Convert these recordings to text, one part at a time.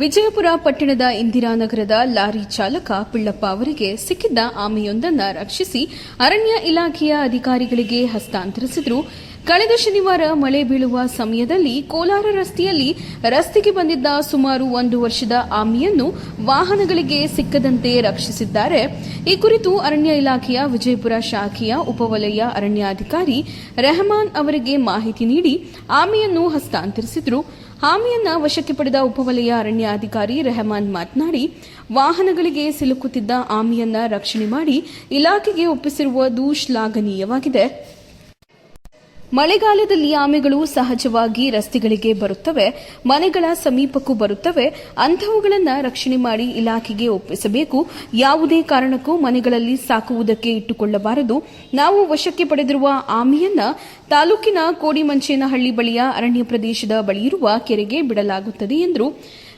ವಿಜಯಪುರ ಪಟ್ಟಣದ ಇಂದಿರಾನಗರದ ಲಾರಿ ಚಾಲಕ ಪಿಳ್ಳಪ್ಪ ಅವರಿಗೆ ಸಿಕ್ಕಿದ್ದ ಆಮೆಯೊಂದನ್ನು ರಕ್ಷಿಸಿ ಅರಣ್ಯ ಇಲಾಖೆಯ ಅಧಿಕಾರಿಗಳಿಗೆ ಹಸ್ತಾಂತರಿಸಿದ್ರು. ಕಳೆದ ಶನಿವಾರ ಮಳೆ ಬೀಳುವ ಸಮಯದಲ್ಲಿ ಕೋಲಾರ ರಸ್ತೆಯಲ್ಲಿ ರಸ್ತೆಗೆ ಬಂದಿದ್ದ ಸುಮಾರು ಒಂದು ವರ್ಷದ ಆಮಿಯನ್ನು ವಾಹನಗಳಿಗೆ ಸಿಕ್ಕದಂತೆ ರಕ್ಷಿಸಿದ್ದಾರೆ. ಈ ಕುರಿತು ಅರಣ್ಯ ಇಲಾಖೆಯ ವಿಜಯಪುರ ಶಾಖೆಯ ಉಪವಲಯ ಅರಣ್ಯಾಧಿಕಾರಿ ರೆಹಮಾನ್ ಅವರಿಗೆ ಮಾಹಿತಿ ನೀಡಿ ಆಮೆಯನ್ನು ಹಸ್ತಾಂತರಿಸಿದ್ರು. ಆಮೆಯನ್ನ ವಶಕ್ಕೆ ಪಡೆದ ಉಪವಲಯ ಅರಣ್ಯಾಧಿಕಾರಿ ರೆಹಮಾನ್ ಮಾತನಾಡಿ, ವಾಹನಗಳಿಗೆ ಸಿಲುಕುತ್ತಿದ್ದ ಆಮೆಯನ್ನ ರಕ್ಷಣೆ ಮಾಡಿ ಇಲಾಖೆಗೆ ಒಪ್ಪಿಸಿರುವುದು ಶ್ಲಾಘನೀಯವಾಗಿದೆ ಮಳೆಗಾಲದಲ್ಲಿ ಆಮೆಗಳು ಸಹಜವಾಗಿ ರಸ್ತೆಗಳಿಗೆ ಬರುತ್ತವೆ, ಮನೆಗಳ ಸಮೀಪಕ್ಕೂ ಬರುತ್ತವೆ. ಅಂಥವುಗಳನ್ನು ರಕ್ಷಣೆ ಮಾಡಿ ಇಲಾಖೆಗೆ ಒಪ್ಪಿಸಬೇಕು. ಯಾವುದೇ ಕಾರಣಕ್ಕೂ ಮನೆಗಳಲ್ಲಿ ಸಾಕುವುದಕ್ಕೆ ಇಟ್ಟುಕೊಳ್ಳಬಾರದು. ನಾವು ವಶಕ್ಕೆ ಪಡೆದಿರುವ ಆಮೆಯನ್ನ ತಾಲೂಕಿನ ಕೋಡಿಮಂಚೇನಹಳ್ಳಿ ಬಳಿಯ ಅರಣ್ಯ ಪ್ರದೇಶದ ಬಳಿಯಿರುವ ಕೆರೆಗೆ ಬಿಡಲಾಗುತ್ತದೆ ಎಂದರು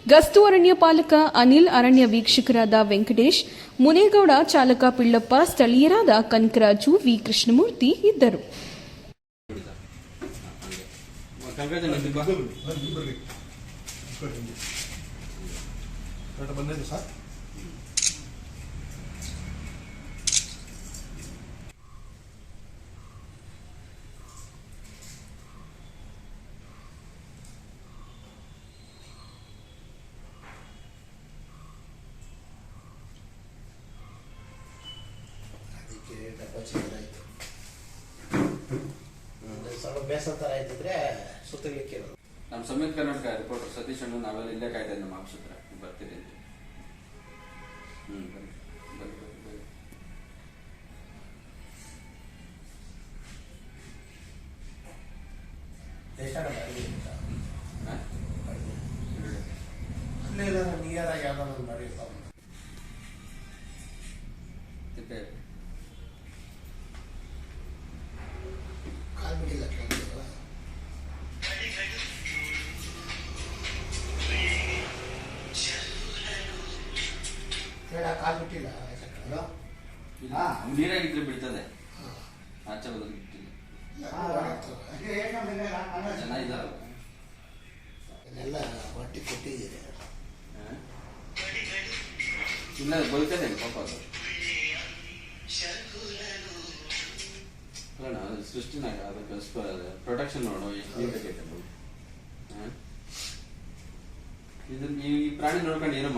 ಗಸ್ತು ಅರಣ್ಯ ಪಾಲಕ ಅನಿಲ್ ಅರಣ್ಯ ವೀಕ್ಷಕರಾದ ವೆಂಕಟೇಶ್, ಮುನೇಗೌಡ ಚಾಲಕ ಪಿಳ್ಳಪ್ಪ, ಸ್ಥಳೀಯರಾದ ಕನಕರಾಜು ವಿ ಕೃಷ್ಣಮೂರ್ತಿ ಇದ್ದರು. ಕರೆಕ್ಟ್ ಬಂದಿದೆ ಸರ್ ಅದಕ್ಕೆ ಡಬ್ಬ ಸ್ವಲ್ಪ ಬೇಸರ ಥರ ಆಯ್ತಿದ್ರೆ ಸುತ್ತಲಿಕ್ಕೆ ನಮ್ಮ ಸಮೀರ್ ಕರ್ನಾಟಕ ರಿಪೋರ್ಟರ್ ಸತೀಶ್ ಅಣ್ಣ ನಾವೆಲ್ಲ ಇಲ್ಲೇ ಇದ್ದೀವಿ ನಮ್ಮ ಆಫೀಸ್ ಹತ್ರ ನೀವು ಬರ್ತೀರಿ ಅಂತ. ಹ್ಞೂ ಬನ್ನಿ ಬನ್ನಿ ಬನ್ನಿ ಬನ್ನಿ. ಬಾಡಿಗೆ. ಅಲ್ಲೇ ಇಲ್ಲ ನಿಯರ್ ಆಗಿ ಯಾವ್ದೋ ಬೇಡ ಕಾಲ್ ಬಿಟ್ಟಿಲ್ಲ ಹಲೋ ಇಲ್ಲ ನೀರಾಗಿದ್ರೆ ಬೀಳ್ತದೆ ಆಚೆ ಬದಲು ಬಿಟ್ಟಿಲ್ಲ ಚೆನ್ನಾಗಿದ್ದಾರಲ್ಲ ಎಲ್ಲ ಹೊಟ್ಟಿ ಕೊಟ್ಟಿದ್ದೀರಿ ಇಲ್ಲ ಬೈತದೆ ಪಾಪ ಅದು. ಅಲ್ಲ ಸೃಷ್ಟಿನಾಗ ಅದಕ್ಕೆ ಪ್ರೊಟೆಕ್ಷನ್ ನೋಡು ಎಷ್ಟು ನೀರು ಬೇಕೈತೆ ಇದನ್ನ ಈ ಪ್ರಾಣಿ ನೋಡ್ಕೊಂಡು ಏನೋ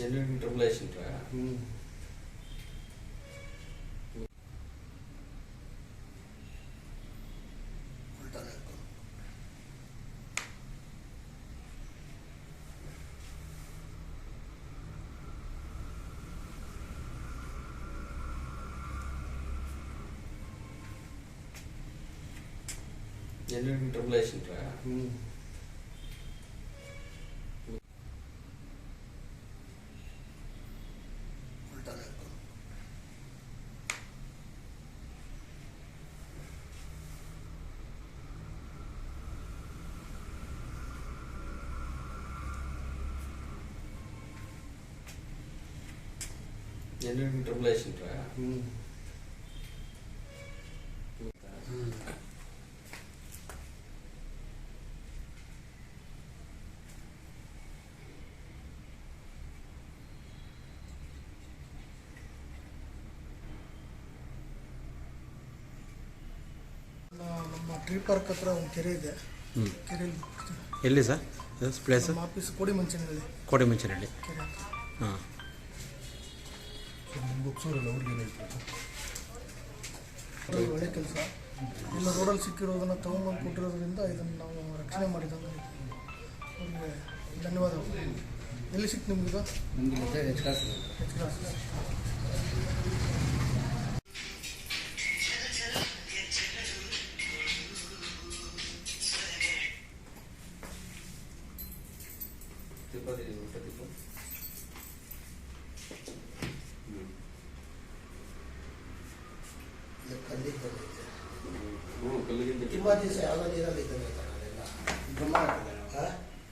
ఎల్లుండి ట్రిపుల్ వేసింట్రా ఎల్లుండి ట్రిపుల్ వేసింట్రా ಎಲ್ಲರಿಗೂ ಟ್ರಬಲ್ ಆಯ್ತು ನಮ್ಮ ಟ್ರೀ ಪಾರ್ಕ್ ಹತ್ರ ಒಂದು ಕೆರೆ ಇದೆ. ಕೆರೆಯಲ್ಲಿ ಎಲ್ಲಿ ಸರ್? ಪ್ಲೇಸ್ ನಮ್ಮ ಆಫೀಸ್ ಕೋಡಿ ಮಂಚನಹಳ್ಳಿ. ಕೋಡಿಮಂಚನಹಳ್ಳಿ ಕೆರೆ ಹತ್ರ. ಹಾಂ. ಬುಕ್ಸೂರಲ್ಲ ಅವ್ರಿಗೆ ಒಳ್ಳೆ ಕೆಲಸ. ಇಲ್ಲ ರೋಡಲ್ಲಿ ಸಿಕ್ಕಿರೋದನ್ನ ತಗೊಂಬಂದು ಕೊಟ್ಟಿರೋದ್ರಿಂದ ಇದನ್ನು ನಾವು ರಕ್ಷಣೆ ಮಾಡಿದಂಗೆ ಅವ್ರಿಗೆ ಧನ್ಯವಾದಗಳು. ಎಲ್ಲಿ ಸಿಕ್ತು ನಿಮ್ಗೆ ಎಚ್ ಕ್ಲಾಸ್ ಇದು ಕಲ್ಲಿದ್ದಲು ಇದೆ ಹ್ಞೂ